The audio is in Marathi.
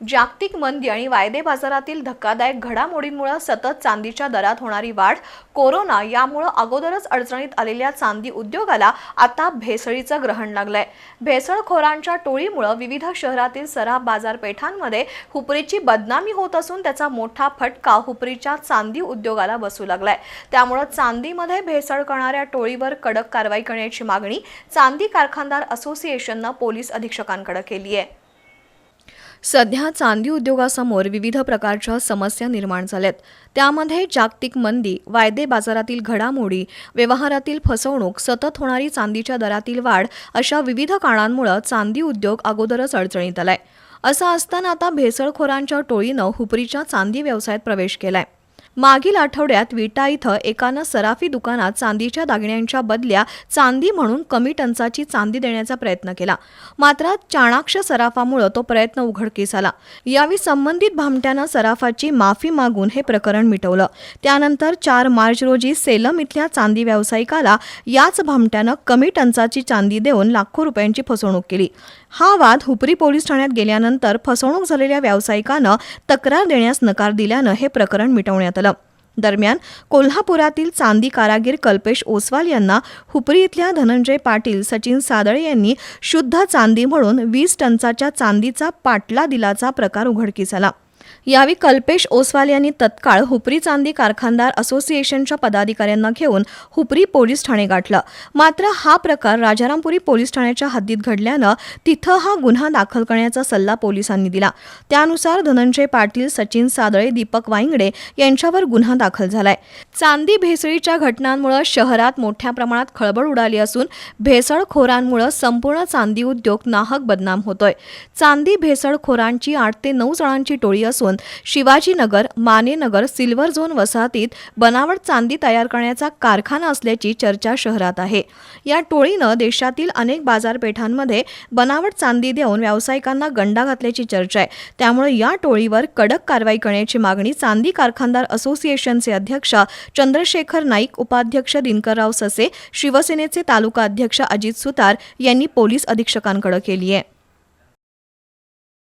जागतिक मंदी आणि वायदे बाजारातील धक्कादायक घडामोडींमुळे सतत चांदीच्या दरात होणारी वाढ कोरोना यामुळं अगोदरच अडचणीत आलेल्या चांदी उद्योगाला आता भेसळीचं ग्रहण लागलंय. भेसळखोरांच्या टोळीमुळं विविध शहरातील सराफ बाजारपेठांमध्ये हुपरीची बदनामी होत असून त्याचा मोठा फटका हुपरीच्या चांदी उद्योगाला बसू लागलाय. त्यामुळं चांदीमध्ये भेसळ करणाऱ्या टोळीवर कडक कारवाई करण्याची मागणी चांदी कारखानदार असोसिएशननं पोलीस अधीक्षकांकडे केली आहे सध्या चांदी उद्योगासमोर विविध प्रकारच्या समस्या निर्माण झाल्यात. त्यामध्ये जागतिक मंदी वायदे बाजारातील घडामोडी व्यवहारातील फसवणूक सतत होणारी चांदीच्या दरातील वाढ अशा विविध कारणांमुळे चांदी उद्योग अगोदरच अडचणीत आलाय. असं असताना आता भेसळखोरांच्या टोळीनं हुपरीच्या चांदी व्यवसायात प्रवेश केलाय. मागील आठवड्यात विटा इथं एकानं सराफी दुकानात चांदीच्या दागिन्यांच्या बदल्या चांदी म्हणून कमी टंचाची चांदी देण्याचा प्रयत्न केला. मात्र चाणाक्ष सराफामुळं तो प्रयत्न उघडकीस आला. यावेळी संबंधित भामट्यानं सराफाची माफी मागून हे प्रकरण मिटवलं. त्यानंतर चार मार्च रोजी सेलम इथल्या चांदी व्यावसायिकाला याच भामट्यानं कमी टंचाची चांदी देऊन लाखो रुपयांची फसवणूक केली. हा वाद हुपरी पोलीस ठाण्यात गेल्यानंतर फसवणूक झालेल्या व्यावसायिकानं तक्रार देण्यास नकार दिल्यानं हे प्रकरण मिटवण्यात आलं. दरम्यान कोल्हापुरातील चांदी कारागीर कल्पेश ओसवाल यांना हुपरी इथल्या धनंजय पाटील सचिन सादळे यांनी शुद्ध चांदी म्हणून वीस टंचाच्या चांदीचा पाटला दिलाचा प्रकार उघडकीस आला. यावेळी कल्पेश ओसवाल यांनी तत्काळ हुपरी चांदी कारखानदार असोसिएशनच्या पदाधिकाऱ्यांना घेऊन हुपरी पोलीस ठाणे गाठलं. मात्र हा प्रकार राजारामपुरी पोलीस ठाण्याच्या हद्दीत घडल्यानं तिथं हा गुन्हा दाखल करण्याचा सल्ला पोलिसांनी दिला. त्यानुसार धनंजय पाटील सचिन सादळे दीपक वाईंगडे यांच्यावर गुन्हा दाखल झालाय. चांदी भेसळीच्या घटनांमुळे शहरात मोठ्या प्रमाणात खळबळ उडाली असून भेसळखोरांमुळे संपूर्ण चांदी उद्योग नाहक बदनाम होतोय. चांदी भेसळखोरांची आठ ते नऊ जणांची टोळी असून शिवाजीनगर मानेनगर सिल्वर झोन वसाहतीत बनावट चांदी तयार करण्याचा कारखाना असल्याची चर्चा शहरात आहे. या टोळीनं देशातील अनेक बाजारपेठांमध्ये बनावट चांदी देऊन व्यावसायिकांना गंडा घातल्याची चर्चा आहे. त्यामुळे या टोळीवर कडक कारवाई करण्याची मागणी चांदी कारखानदार असोसिएशनचे अध्यक्ष चंद्रशेखर नाईक उपाध्यक्ष दिनकरराव ससे शिवसेनेचे तालुका अध्यक्ष अजित सुतार यांनी पोलीस अधीक्षकांकडे केली आहे.